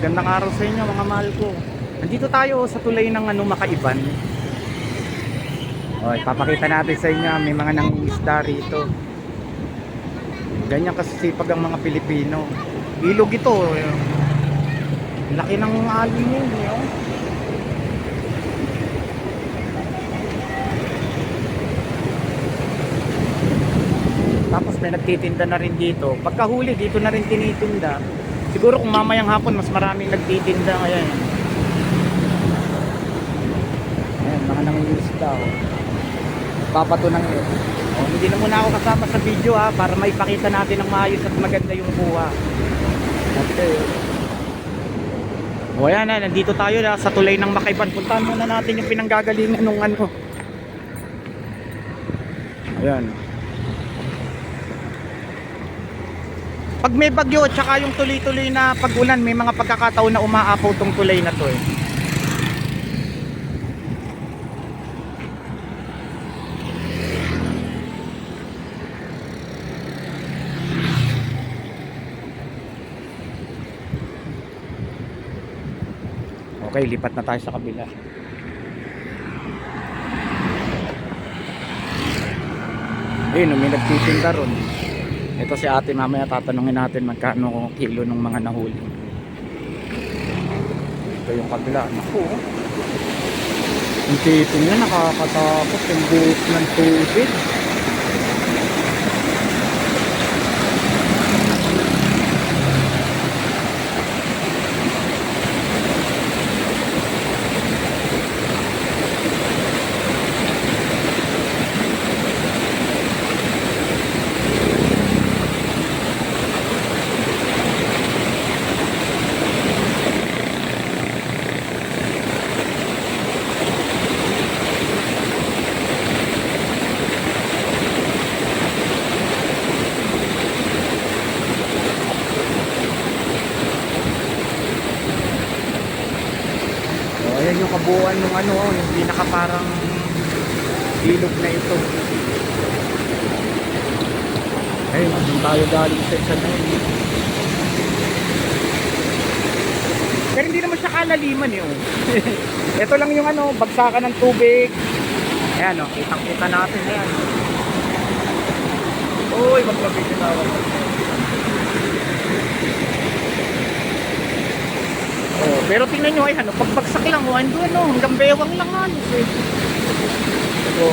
araw sa inyo mga mahal ko. Nandito tayo sa tulay ng ano makaiban. O, ipapakita natin sa inyo, may mga nangingisda rito. Ganyan kasisipag ang mga Pilipino. Ilog ito. eh. Laki ng alin yun. eh, oh. Tapos may nagtitinda na rin dito. Pagkahuli, dito na rin tinitinda. Siguro kung mamayang hapon, mas maraming nagtitinda. Ayan. Ayan, mga nangingisda. Oh. Papato ng oh, Hindi na muna ako kasama sa video ha, para maipakita natin ng maayos at maganda yung kuha. Okay. O ayan na, nandito tayo na sa tulay ng Makaiban. Puntahan muna natin yung pinanggagalingan ng ano. Ayan. Pag may bagyo at saka yung tuloy-tuloy na pag-ulan, may mga pagkakataon na umaapaw tong tulay na to eh. Okay, lipat na tayo sa kabila. Ayun, may nagtitinda ron. Ito si ate mamaya tatanungin natin magkano kilo ng mga nahuli. Ito yung kabila. Naku. Yung titing niya nakakatakot yung buhok ng tubig. Kabuuan ng ano, oh, yung pinaka parang ilog na ito. Ayun, doon tayo galing sa isa na yun. Pero hindi naman siya kalaliman eh. oh. ito lang yung ano, bagsakan ng tubig. Ayan o, oh, kitang kita natin. Ayan. Uy, maglabig na tawag. Pero tingnan nyo ay ano, pagbagsak lang oh, ando ano, hanggang bewang lang ano. Eh. So,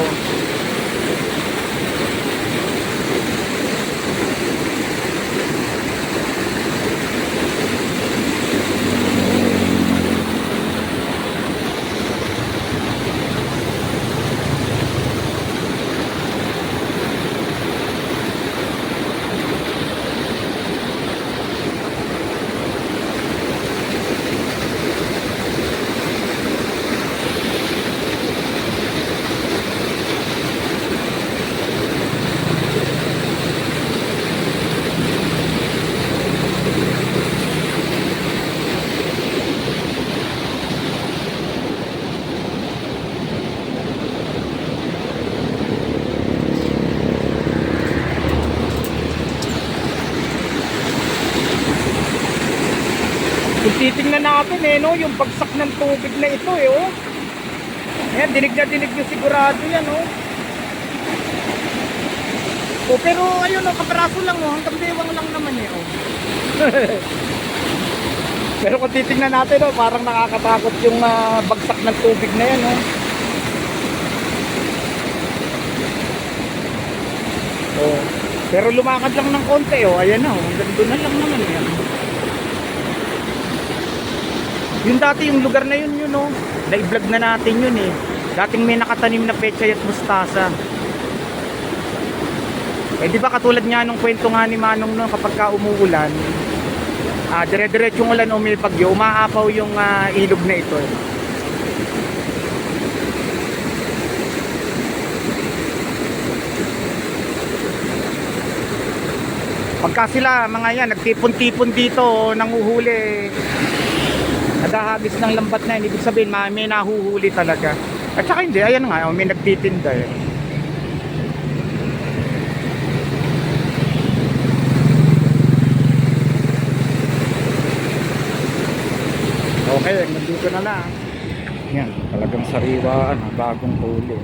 kung titingnan natin eh, no, yung bagsak ng tubig na ito eh, oh. Ayan, dinig na dinig yung sigurado yan, oh. Oh, pero ayun, oh, kaparaso lang, oh, hanggang bewang lang naman eh, oh. pero kung titingnan natin, oh, parang nakakatakot yung ah, bagsak ng tubig na yan, oh. Oh. Pero lumakad lang ng konti, oh. Ayan oh. Hanggang doon na lang naman yan. Yung dati yung lugar na yun yun oh. Na-vlog na natin yun eh. Dating may nakatanim na pechay at mustasa. Eh di ba katulad nga nung kwento nga ni Manong no kapag ka umuulan, ah dire-diretsong ulan o umaapaw yung ah, ilog na ito. eh. Pagka sila mga yan nagtipon-tipon dito oh, nanguhuli nadahagis ng lambat na yun. Ibig sabihin, ma- may nahuhuli talaga. At saka hindi, ayan nga, oh, may nagtitinda eh. Okay, nandito na lang. Yan, talagang sariwaan, bagong huli.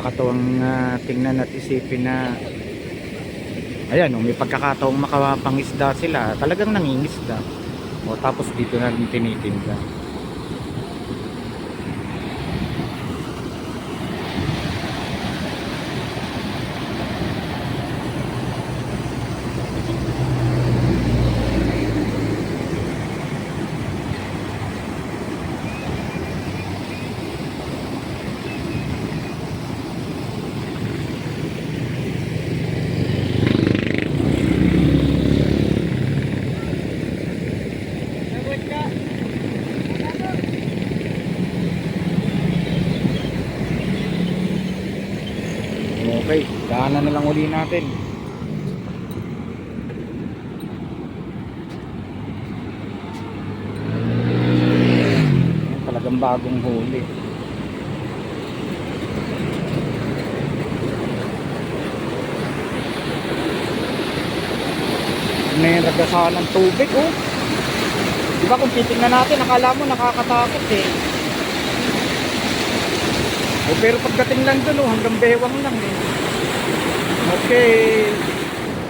Nakakatuwang ah, tingnan at isipin na ayan, oh, may pagkakataong makapangisda sila, talagang nangingisda. O tapos dito na tinitinda. Okay, na lang uli natin. Talagang bagong huli. May nagdasahan ng tubig, oh. Di ba kung titingnan natin, akala mo nakakatakot eh. Oh, pero pagdating lang dun, oh, hanggang bewang lang eh. Okay.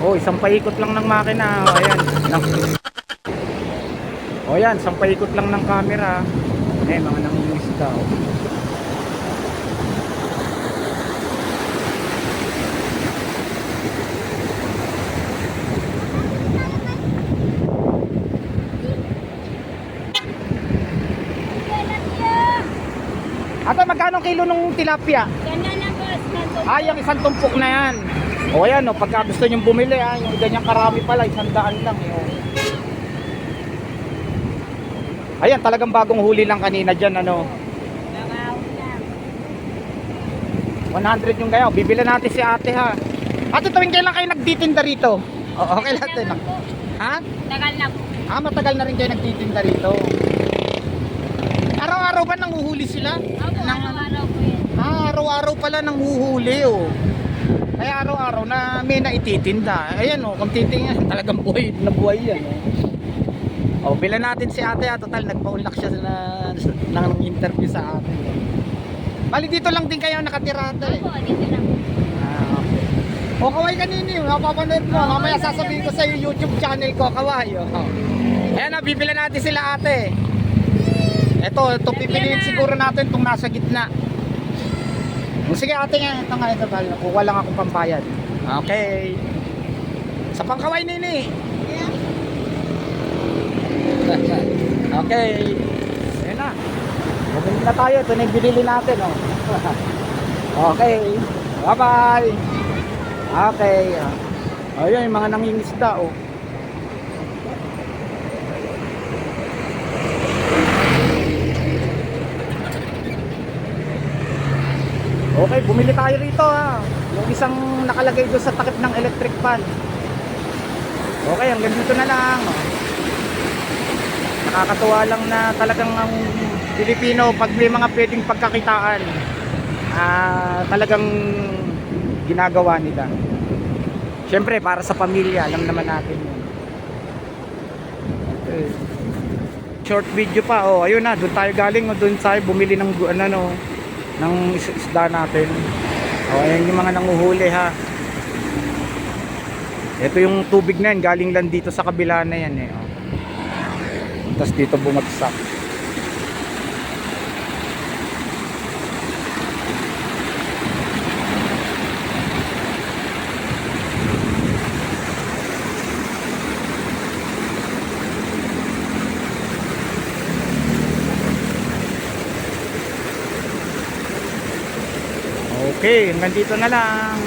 Oh, isang paikot lang ng makina. Oh, ayan. Nang... Oh, ayan, isang paikot lang ng camera. Eh, mga nangingisda. Oh. Ate, magkano kilo nung tilapia? Ganyan na boss, nandun. Ah, yung isang tumpok na yan. O ayan, o, pagka gusto nyo bumili, ah, yung ganyang karami pala, isang daan lang. Eh, oh. Ayan, talagang bagong huli lang kanina dyan, ano. Mga 100 yung gayaw. Bibila natin si ate, ha. Ate, tuwing kailan kayo nagtitinda rito? O, okay lang, ate. Po. Ha? Tagal na po. Ah, matagal na rin kayo nagtitinda rito. Araw-araw ba nanguhuli sila? Opo, araw-araw po yan. Ah, araw-araw pala nanguhuli, oh. Kaya araw-araw na may naititinda. Ayan, oh, kung titingnan, talagang buhay na buhay yan, oh. Oh, bilan natin si ate, ah. Total, nagpa-unlock siya na, ng interview sa atin. Bali, dito lang din kayo nakatira, ate. Opo, dito na po. Ah, okay. O, kaway kanini, mapapanood mo. Mamaya sasabihin ko sa YouTube channel ko, kaway. Oh. Ayan na, bibilan natin sila ate. Ito, ito pipiliin siguro natin itong nasa gitna. Sige ate nga, ito nga ito pal. Kuha lang akong pambayad. Okay. Sa pangkaway nini. okay. Ayan na. Bumili na tayo. Ito na yung binili natin. Oh. okay. Bye-bye. Okay. Ayun, yung mga nangingisda. Oh. Okay, bumili tayo rito ha. Yung isang nakalagay doon sa takip ng electric fan. Okay, hanggang dito na lang. Nakakatuwa lang na talagang ang Pilipino pag may mga pwedeng pagkakitaan ah talagang ginagawa nila. Siyempre para sa pamilya, alam naman natin. Okay. Short video pa, oh ayun na, doon tayo galing, oh, doon tayo bumili ng ano, no, ng is- isda natin. Oh, ayan yung mga nanguhuli ha. Ito yung tubig na yan, galing lang dito sa kabila na yan eh. Oh. Tapos dito bumagsak. Okay, hanggang na lang.